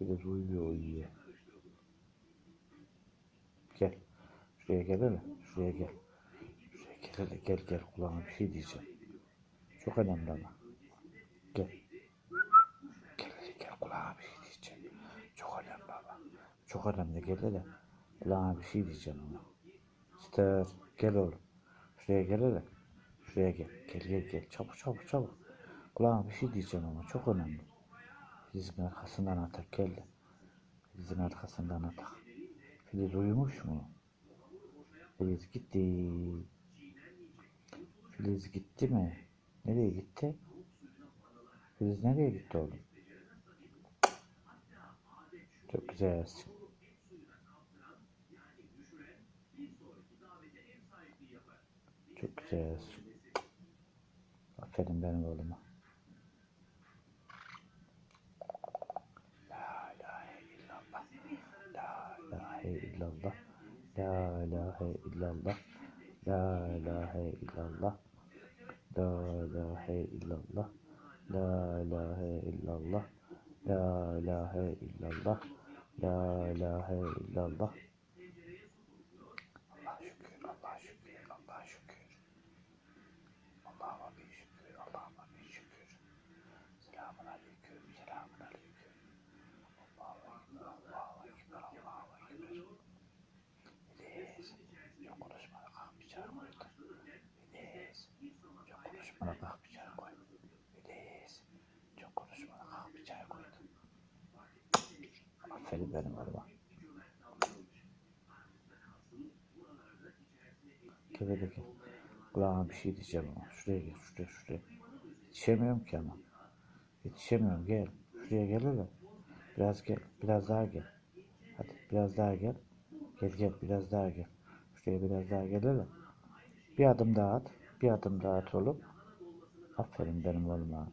Filiz uyuyor uyuyor. Gel. Şuraya gel hele. Şuraya gel. Şuraya gel hele. Gel gel kulağına bir şey diyeceğim. Çok önemli ama. Gel. Gel hele gel kulağına bir şey diyeceğim. Çok önemli baba. Çok önemli gel hele. Kulağına bir şey diyeceğim ona. Ster gel oğlum. Şuraya gel hele. Şuraya gel. Gel gel gel. Çabuk çabuk çabuk. Kulağına bir şey diyeceğim ama çok önemli. Filizin arkasından atak geldi. Filizin arkasından atak. Filiz uyumuş mu? Filiz gitti. Filiz gitti mi? Nereye gitti? Filiz nereye gitti oğlum? Çok güzelsin. Çok güzelsin. Aferin benim oğluma. إلا الله. لا إله إلا الله. لا إله إلا الله. لا إله إلا الله. لا إله إلا الله. لا إله إلا الله. لا إله إلا الله. الله شكر الله شكر الله شكر. الله Aferin benim hele gel. Kulağına bir şey diyeceğim ama. Şuraya gel, şuraya, şuraya. Yetişemiyorum ki ama. Yetişemiyorum, gel. Şuraya gel hele. Biraz gel, biraz daha gel. Hadi biraz daha gel. Gel gel, biraz daha gel. Şuraya biraz daha gel hele. Bir adım daha at. Bir adım daha at oğlum. Aferin benim oğluma.